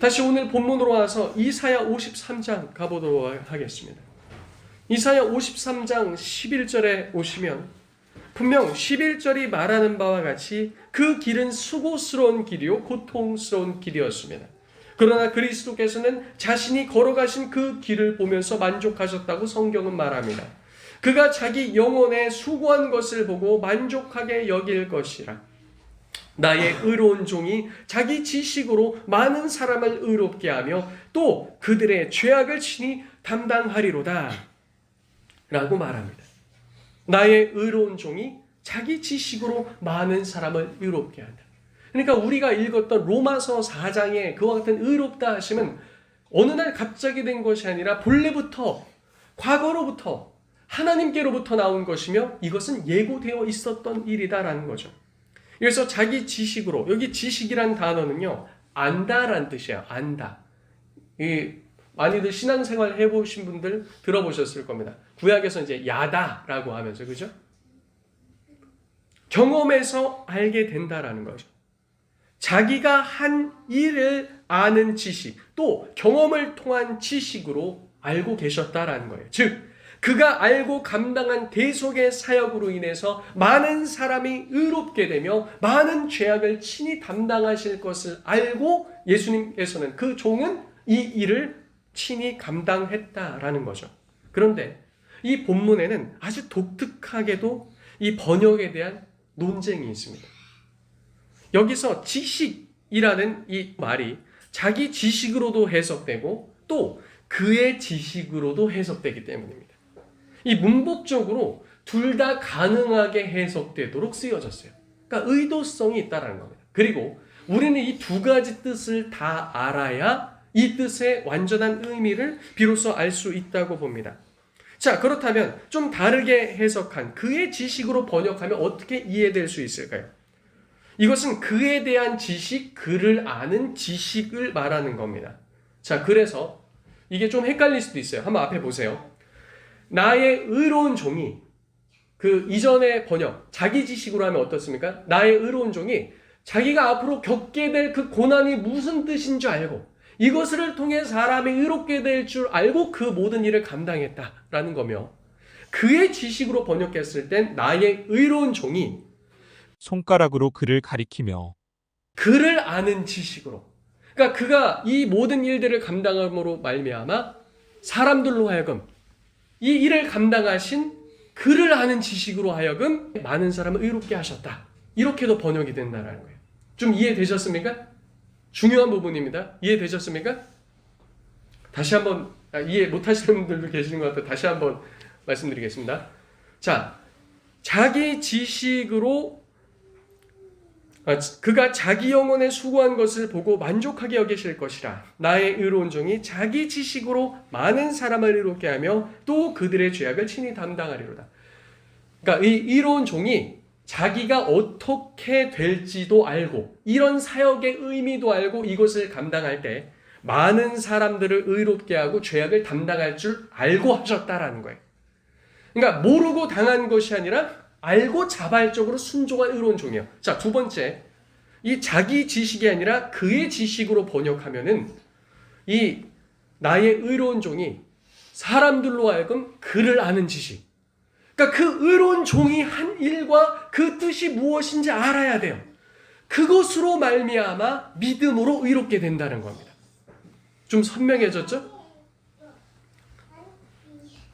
다시 오늘 본문으로 와서 이사야 53장 가보도록 하겠습니다. 이사야 53장 11절에 오시면 분명 11절이 말하는 바와 같이 그 길은 수고스러운 길이요 고통스러운 길이었습니다. 그러나 그리스도께서는 자신이 걸어가신 그 길을 보면서 만족하셨다고 성경은 말합니다. 그가 자기 영혼에 수고한 것을 보고 만족하게 여길 것이라. 나의 의로운 종이 자기 지식으로 많은 사람을 의롭게 하며 또 그들의 죄악을 친히 담당하리로다. 라고 말합니다. 나의 의로운 종이 자기 지식으로 많은 사람을 의롭게 한다. 그러니까 우리가 읽었던 로마서 4장에 그와 같은 의롭다 하심은 어느 날 갑자기 된 것이 아니라 본래부터 과거로부터 하나님께로부터 나온 것이며 이것은 예고되어 있었던 일이다라는 거죠. 그래서 자기 지식으로 여기 지식이란 단어는요 안다란 뜻이에요. 안다. 이 많이들 신앙생활 해보신 분들 들어보셨을 겁니다. 구약에서 이제 야다라고 하면서 그죠? 경험에서 알게 된다라는 거죠. 자기가 한 일을 아는 지식, 또 경험을 통한 지식으로 알고 계셨다라는 거예요. 즉, 그가 알고 감당한 대속의 사역으로 인해서 많은 사람이 의롭게 되며 많은 죄악을 친히 담당하실 것을 알고 예수님께서는 그 종은 이 일을 친히 감당했다라는 거죠. 그런데 이 본문에는 아주 독특하게도 이 번역에 대한 논쟁이 있습니다. 여기서 지식이라는 이 말이 자기 지식으로도 해석되고 또 그의 지식으로도 해석되기 때문입니다. 이 문법적으로 둘 다 가능하게 해석되도록 쓰여졌어요. 그러니까 의도성이 있다라는 겁니다. 그리고 우리는 이 두 가지 뜻을 다 알아야 이 뜻의 완전한 의미를 비로소 알 수 있다고 봅니다. 자, 그렇다면 좀 다르게 해석한 그의 지식으로 번역하면 어떻게 이해될 수 있을까요? 이것은 그에 대한 지식, 그를 아는 지식을 말하는 겁니다. 자, 그래서 이게 좀 헷갈릴 수도 있어요. 한번 앞에 보세요. 나의 의로운 종이 그 이전의 번역, 자기 지식으로 하면 어떻습니까? 나의 의로운 종이 자기가 앞으로 겪게 될 그 고난이 무슨 뜻인 줄 알고 이것을 통해 사람이 의롭게 될 줄 알고 그 모든 일을 감당했다라는 거며 그의 지식으로 번역했을 땐 나의 의로운 종이 손가락으로 그를 가리키며 그를 아는 지식으로 그러니까 그가 이 모든 일들을 감당함으로 말미암아 사람들로 하여금 이 일을 감당하신 그를 아는 지식으로 하여금 많은 사람을 의롭게 하셨다. 이렇게도 번역이 된다는 거예요. 좀 이해되셨습니까? 중요한 부분입니다. 이해되셨습니까? 다시 한번 아, 이해 못하시는 분들도 계시는 것 같아요. 다시 한번 말씀드리겠습니다. 자, 자기 지식으로 아, 그가 자기 영혼에 수고한 것을 보고 만족하게 여기실 것이라 나의 의로운 종이 자기 지식으로 많은 사람을 이롭게 하며 또 그들의 죄악을 친히 담당하리로다. 그러니까 이 의로운 종이 자기가 어떻게 될지도 알고 이런 사역의 의미도 알고 이것을 감당할 때 많은 사람들을 의롭게 하고 죄악을 담당할 줄 알고 하셨다라는 거예요. 그러니까 모르고 당한 것이 아니라 알고 자발적으로 순종한 의로운 종이에요. 자, 두 번째. 이 자기 지식이 아니라 그의 지식으로 번역하면은 이 나의 의로운 종이 사람들로 하여금 그를 아는 지식. 그러니까 그 의로운 종이 한 일과 그 뜻이 무엇인지 알아야 돼요. 그것으로 말미암아 믿음으로 의롭게 된다는 겁니다. 좀 선명해졌죠?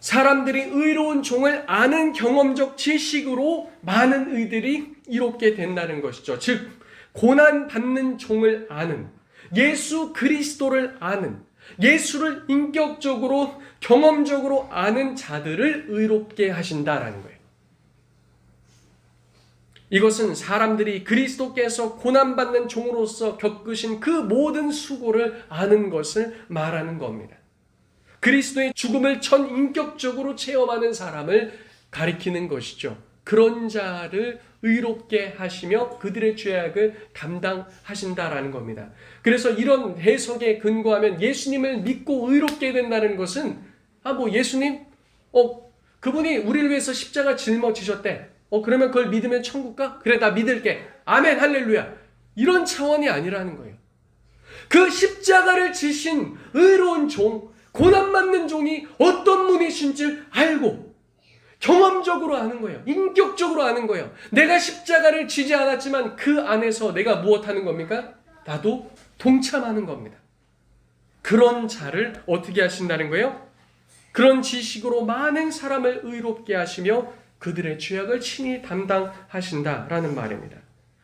사람들이 의로운 종을 아는 경험적 지식으로 많은 의들이 이롭게 된다는 것이죠. 즉, 고난 받는 종을 아는, 예수 그리스도를 아는, 예수를 인격적으로, 경험적으로 아는 자들을 의롭게 하신다라는 거예요. 이것은 사람들이 그리스도께서 고난받는 종으로서 겪으신 그 모든 수고를 아는 것을 말하는 겁니다. 그리스도의 죽음을 전 인격적으로 체험하는 사람을 가리키는 것이죠. 그런 자를 의롭게 하시며 그들의 죄악을 담당하신다라는 겁니다. 그래서 이런 해석에 근거하면 예수님을 믿고 의롭게 된다는 것은 아 뭐 예수님 어 그분이 우리를 위해서 십자가 짊어지셨대. 어 그러면 그걸 믿으면 천국 가? 그래 나 믿을게. 아멘 할렐루야. 이런 차원이 아니라는 거예요. 그 십자가를 지신 의로운 종, 고난 받는 종이 어떤 분이신지 알고 경험적으로 아는 거예요. 인격적으로 아는 거예요. 내가 십자가를 지지 않았지만 그 안에서 내가 무엇 하는 겁니까? 나도 동참하는 겁니다. 그런 자를 어떻게 하신다는 거예요? 그런 지식으로 많은 사람을 의롭게 하시며 그들의 죄악을 친히 담당하신다라는 말입니다.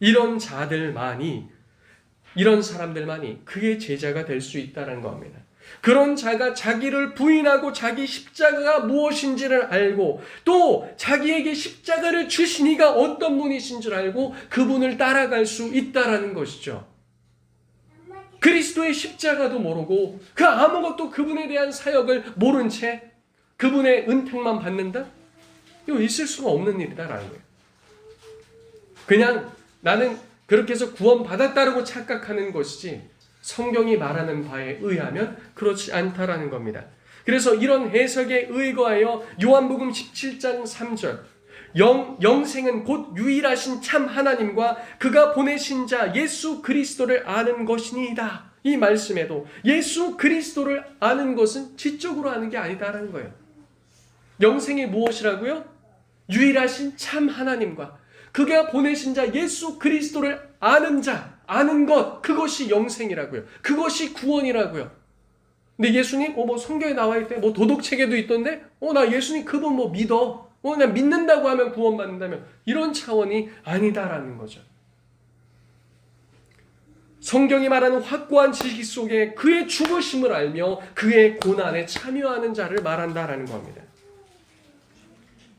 이런 자들만이 이런 사람들만이 그의 제자가 될 수 있다는 겁니다. 그런 자가 자기를 부인하고 자기 십자가가 무엇인지를 알고 또 자기에게 십자가를 주신 이가 어떤 분이신 줄 알고 그분을 따라갈 수 있다라는 것이죠. 그리스도의 십자가도 모르고 그 아무것도 그분에 대한 사역을 모른 채 그분의 은택만 받는다? 이거 있을 수가 없는 일이다라는 거예요. 그냥 나는 그렇게 해서 구원받았다라고 착각하는 것이지 성경이 말하는 바에 의하면 그렇지 않다라는 겁니다. 그래서 이런 해석에 의거하여 요한복음 17장 3절 영, 영생은 곧 유일하신 참 하나님과 그가 보내신 자 예수 그리스도를 아는 것이니이다. 이 말씀에도 예수 그리스도를 아는 것은 지적으로 아는 게 아니다라는 거예요. 영생이 무엇이라고요? 유일하신 참 하나님과 그가 보내신 자 예수 그리스도를 아는 자, 아는 것, 그것이 영생이라고요. 그것이 구원이라고요. 근데 예수님, 어, 뭐 성경에 나와 있대. 뭐 도덕책에도 있던데, 어, 나 예수님 그분 뭐 믿어. 어, 나 믿는다고 하면 구원받는다면 이런 차원이 아니다라는 거죠. 성경이 말하는 확고한 지식 속에 그의 죽으심을 알며 그의 고난에 참여하는 자를 말한다라는 겁니다.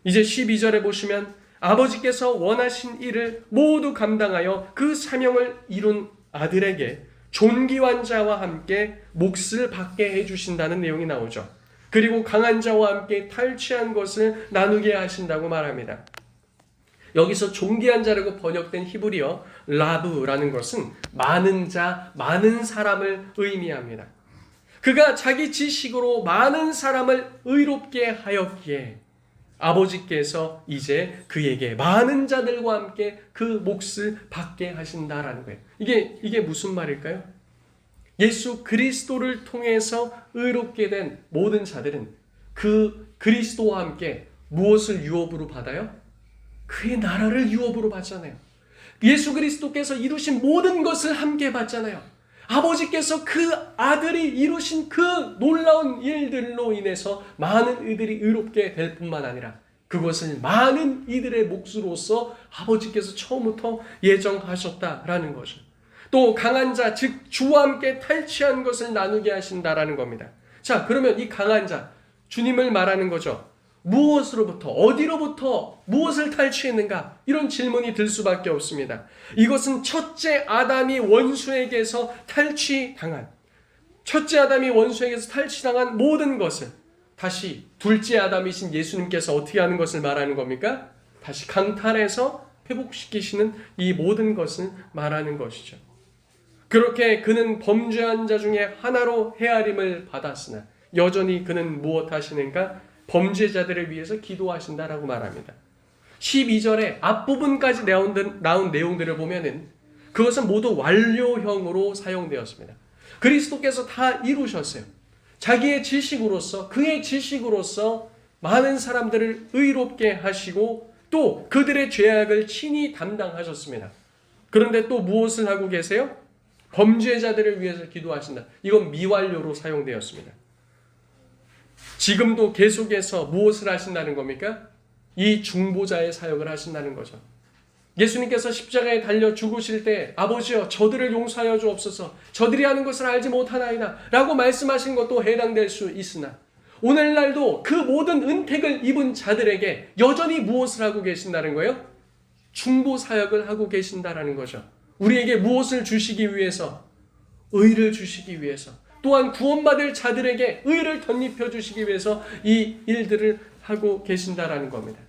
이제 12절에 보시면 아버지께서 원하신 일을 모두 감당하여 그 사명을 이룬 아들에게 존귀한 자와 함께 몫을 받게 해주신다는 내용이 나오죠. 그리고 강한 자와 함께 탈취한 것을 나누게 하신다고 말합니다. 여기서 존귀한 자라고 번역된 히브리어 라브라는 것은 많은 자, 많은 사람을 의미합니다. 그가 자기 지식으로 많은 사람을 의롭게 하였기에 아버지께서 이제 그에게 많은 자들과 함께 그 몫을 받게 하신다라는 거예요. 이게 이게 무슨 말일까요? 예수 그리스도를 통해서 의롭게 된 모든 자들은 그 그리스도와 함께 무엇을 유업으로 받아요? 그의 나라를 유업으로 받잖아요. 예수 그리스도께서 이루신 모든 것을 함께 받잖아요. 아버지께서 그 아들이 이루신 그 놀라운 일들로 인해서 많은 이들이 의롭게 될 뿐만 아니라 그것을 많은 이들의 몫으로서 아버지께서 처음부터 예정하셨다라는 거죠. 또 강한 자, 즉 주와 함께 탈취한 것을 나누게 하신다라는 겁니다. 자, 그러면 이 강한 자, 주님을 말하는 거죠. 무엇으로부터 어디로부터 무엇을 탈취했는가 이런 질문이 들 수밖에 없습니다. 이것은 첫째 아담이 원수에게서 탈취당한 첫째 아담이 원수에게서 탈취당한 모든 것을 다시 둘째 아담이신 예수님께서 어떻게 하는 것을 말하는 겁니까? 다시 강탈해서 회복시키시는 이 모든 것을 말하는 것이죠. 그렇게 그는 범죄한 자 중에 하나로 헤아림을 받았으나 여전히 그는 무엇 하시는가? 범죄자들을 위해서 기도하신다라고 말합니다. 12절에 앞부분까지 나온, 나온 내용들을 보면은 그것은 모두 완료형으로 사용되었습니다. 그리스도께서 다 이루셨어요. 자기의 지식으로서 그의 지식으로서 많은 사람들을 의롭게 하시고 또 그들의 죄악을 친히 담당하셨습니다. 그런데 또 무엇을 하고 계세요? 범죄자들을 위해서 기도하신다. 이건 미완료로 사용되었습니다. 지금도 계속해서 무엇을 하신다는 겁니까? 이 중보자의 사역을 하신다는 거죠. 예수님께서 십자가에 달려 죽으실 때 아버지여 저들을 용서하여 주옵소서 저들이 하는 것을 알지 못하나이다 라고 말씀하신 것도 해당될 수 있으나 오늘날도 그 모든 은택을 입은 자들에게 여전히 무엇을 하고 계신다는 거예요? 중보 사역을 하고 계신다라는 거죠. 우리에게 무엇을 주시기 위해서 의를 주시기 위해서 또한 구원받을 자들에게 의를 덧입혀 주시기 위해서 이 일들을 하고 계신다라는 겁니다.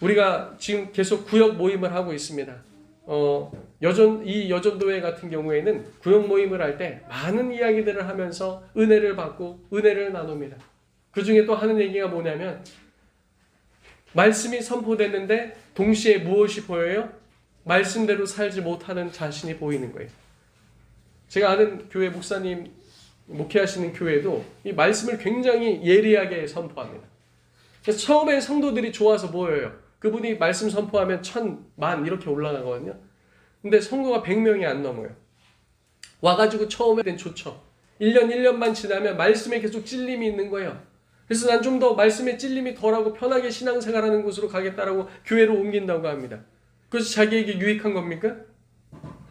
우리가 지금 계속 구역 모임을 하고 있습니다. 어, 여전 이 여전도회 같은 경우에는 구역 모임을 할 때 많은 이야기들을 하면서 은혜를 받고 은혜를 나눕니다. 그 중에 또 하는 얘기가 뭐냐면 말씀이 선포됐는데 동시에 무엇이 보여요? 말씀대로 살지 못하는 자신이 보이는 거예요. 제가 아는 교회 목사님 목회하시는 교회도 이 말씀을 굉장히 예리하게 선포합니다. 그래서 처음에 성도들이 좋아서 뭐예요? 그분이 말씀 선포하면 천 만 이렇게 올라가거든요. 근데 성도가 100명이 안 넘어요. 와가지고 처음엔 좋죠. 1년 1년만 지나면 말씀에 계속 찔림이 있는 거예요. 그래서 난 좀 더 말씀에 찔림이 덜하고 편하게 신앙생활하는 곳으로 가겠다라고 교회로 옮긴다고 합니다. 그래서 자기에게 유익한 겁니까?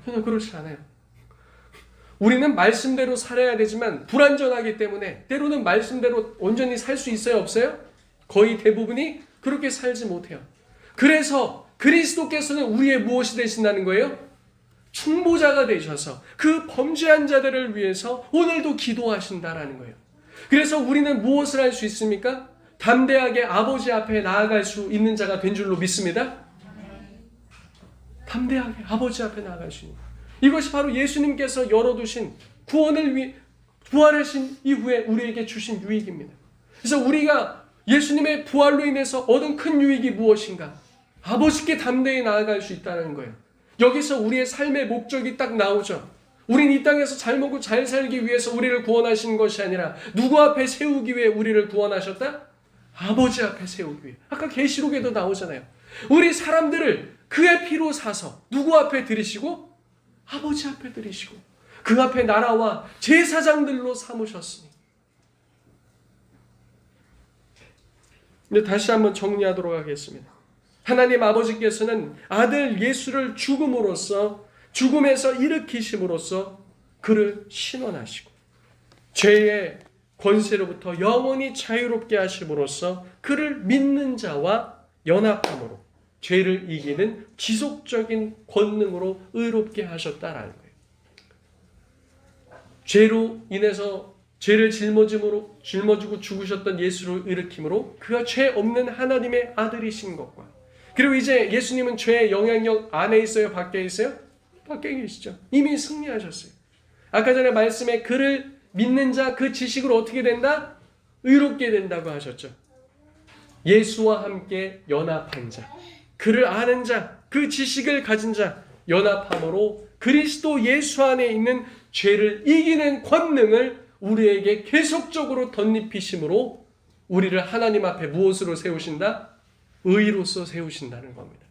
전혀 그렇지 않아요. 우리는 말씀대로 살아야 되지만 불완전하기 때문에 때로는 말씀대로 온전히 살 수 있어요, 없어요? 거의 대부분이 그렇게 살지 못해요. 그래서 그리스도께서는 우리의 무엇이 되신다는 거예요? 충보자가 되셔서 그 범죄한 자들을 위해서 오늘도 기도하신다라는 거예요. 그래서 우리는 무엇을 할 수 있습니까? 담대하게 아버지 앞에 나아갈 수 있는 자가 된 줄로 믿습니다. 담대하게 아버지 앞에 나아갈 수 있는 이것이 바로 예수님께서 열어두신 구원을 위 부활하신 이후에 우리에게 주신 유익입니다. 그래서 우리가 예수님의 부활로 인해서 얻은 큰 유익이 무엇인가? 아버지께 담대히 나아갈 수 있다는 거예요. 여기서 우리의 삶의 목적이 딱 나오죠. 우린 이 땅에서 잘 먹고 잘 살기 위해서 우리를 구원하신 것이 아니라 누구 앞에 세우기 위해 우리를 구원하셨다? 아버지 앞에 세우기 위해. 아까 계시록에도 나오잖아요. 우리 사람들을 그의 피로 사서 누구 앞에 들이시고 아버지 앞에 들이시고 그 앞에 나라와 제사장들로 삼으셨으니. 근데 다시 한번 정리하도록 하겠습니다. 하나님 아버지께서는 아들 예수를 죽음으로써 죽음에서 일으키심으로써 그를 신원하시고 죄의 권세로부터 영원히 자유롭게 하심으로써 그를 믿는 자와 연합함으로 죄를 이기는 지속적인 권능으로 의롭게 하셨다라는 거예요. 죄로 인해서 죄를 짊어짐으로 짊어지고 죽으셨던 예수를 일으킴으로 그가 죄 없는 하나님의 아들이신 것과 그리고 이제 예수님은 죄의 영향력 안에 있어요, 밖에 있어요? 밖에 계시죠. 이미 승리하셨어요. 아까 전에 말씀에 그를 믿는 자 그 지식으로 어떻게 된다? 의롭게 된다고 하셨죠. 예수와 함께 연합한 자, 그를 아는 자, 그 지식을 가진 자, 연합함으로 그리스도 예수 안에 있는 죄를 이기는 권능을 우리에게 계속적으로 덧입히심으로 우리를 하나님 앞에 무엇으로 세우신다? 의로서 세우신다는 겁니다.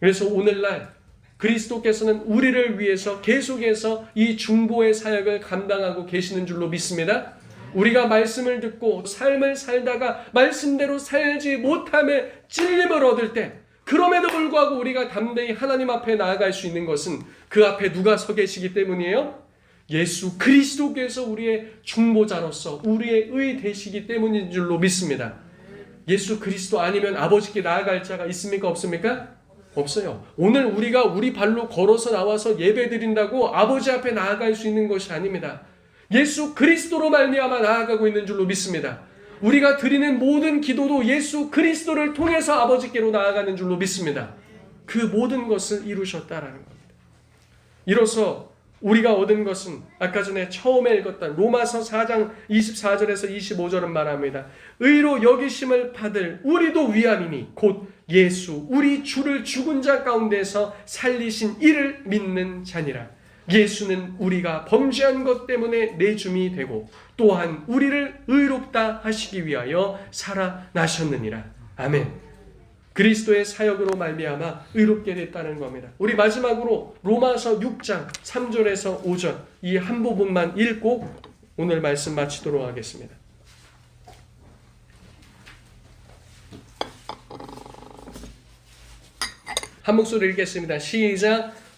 그래서 오늘날 그리스도께서는 우리를 위해서 계속해서 이 중보의 사역을 감당하고 계시는 줄로 믿습니다. 우리가 말씀을 듣고 삶을 살다가 말씀대로 살지 못함에 찔림을 얻을 때 그럼에도 불구하고 우리가 담대히 하나님 앞에 나아갈 수 있는 것은 그 앞에 누가 서 계시기 때문이에요? 예수 그리스도께서 우리의 중보자로서 우리의 의 되시기 때문인 줄로 믿습니다. 예수 그리스도 아니면 아버지께 나아갈 자가 있습니까? 없습니까? 없어요. 오늘 우리가 우리 발로 걸어서 나와서 예배 드린다고 아버지 앞에 나아갈 수 있는 것이 아닙니다. 예수 그리스도로 말미암아 나아가고 있는 줄로 믿습니다. 우리가 드리는 모든 기도도 예수 그리스도를 통해서 아버지께로 나아가는 줄로 믿습니다. 그 모든 것을 이루셨다라는 겁니다. 이로써 우리가 얻은 것은 아까 전에 처음에 읽었던 로마서 4장 24절에서 25절은 말합니다. 의로 여기심을 받을 우리도 위함이니 곧 예수 우리 주를 죽은 자 가운데서 살리신 이를 믿는 자니라. 예수는 우리가 범죄한 것 때문에 내줌이 되고 또한 우리를 의롭다 하시기 위하여 살아나셨느니라. 아멘. 그리스도의 사역으로 말미암아 의롭게 됐다는 겁니다. 우리 마지막으로 로마서 6장 3절에서 5절 이 한 부분만 읽고 오늘 말씀 마치도록 하겠습니다. 한 목소리 읽겠습니다. 시작.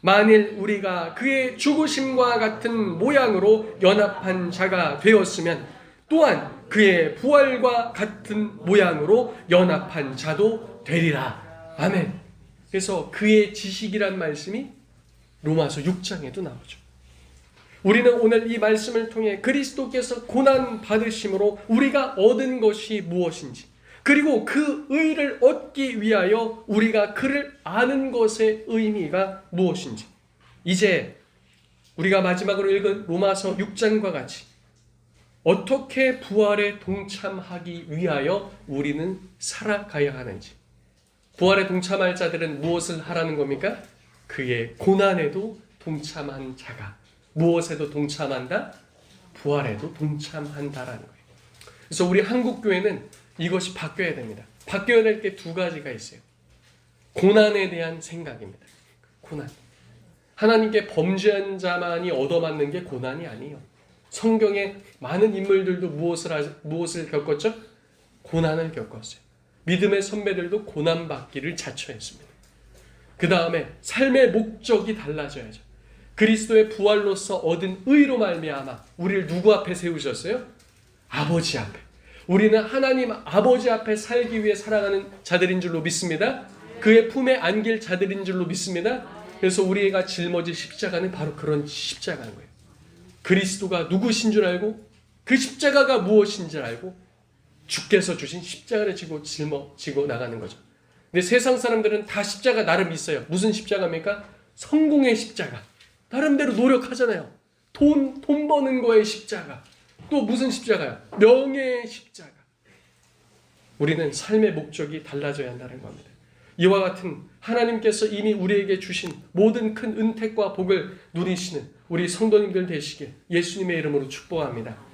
만일 우리가 그의 죽으심과 같은 모양으로 연합한 자가 되었으면 또한 그의 부활과 같은 모양으로 연합한 자도 되리라. 아멘. 그래서 그의 지식이란 말씀이 로마서 6장에도 나오죠. 우리는 오늘 이 말씀을 통해 그리스도께서 고난 받으심으로 우리가 얻은 것이 무엇인지 그리고 그 의를 얻기 위하여 우리가 그를 아는 것의 의미가 무엇인지 이제 우리가 마지막으로 읽은 로마서 6장과 같이 어떻게 부활에 동참하기 위하여 우리는 살아가야 하는지 부활에 동참할 자들은 무엇을 하라는 겁니까? 그의 고난에도 동참한 자가 무엇에도 동참한다? 부활에도 동참한다라는 거예요. 그래서 우리 한국 교회는 이것이 바뀌어야 됩니다. 바뀌어야 될 게 두 가지가 있어요. 고난에 대한 생각입니다. 고난. 하나님께 범죄한 자만이 얻어맞는 게 고난이 아니에요. 성경에 많은 인물들도 무엇을 하, 무엇을 겪었죠? 고난을 겪었어요. 믿음의 선배들도 고난 받기를 자처했습니다. 그 다음에 삶의 목적이 달라져야죠. 그리스도의 부활로서 얻은 의로 말미암아 우리를 누구 앞에 세우셨어요? 아버지 앞에. 우리는 하나님 아버지 앞에 살기 위해 살아가는 자들인 줄로 믿습니다. 그의 품에 안길 자들인 줄로 믿습니다. 그래서 우리가 짊어질 십자가는 바로 그런 십자가인 거예요. 그리스도가 누구신 줄 알고 그 십자가가 무엇인 줄 알고 주께서 주신 십자가를 지고 짊어지고 나가는 거죠. 근데 세상 사람들은 다 십자가 나름 있어요. 무슨 십자가입니까? 성공의 십자가. 나름대로 노력하잖아요. 돈, 돈 버는 거의 십자가. 또 무슨 십자가야? 명예의 십자가. 우리는 삶의 목적이 달라져야 한다는 겁니다. 이와 같은 하나님께서 이미 우리에게 주신 모든 큰 은택과 복을 누리시는 우리 성도님들 되시길 예수님의 이름으로 축복합니다.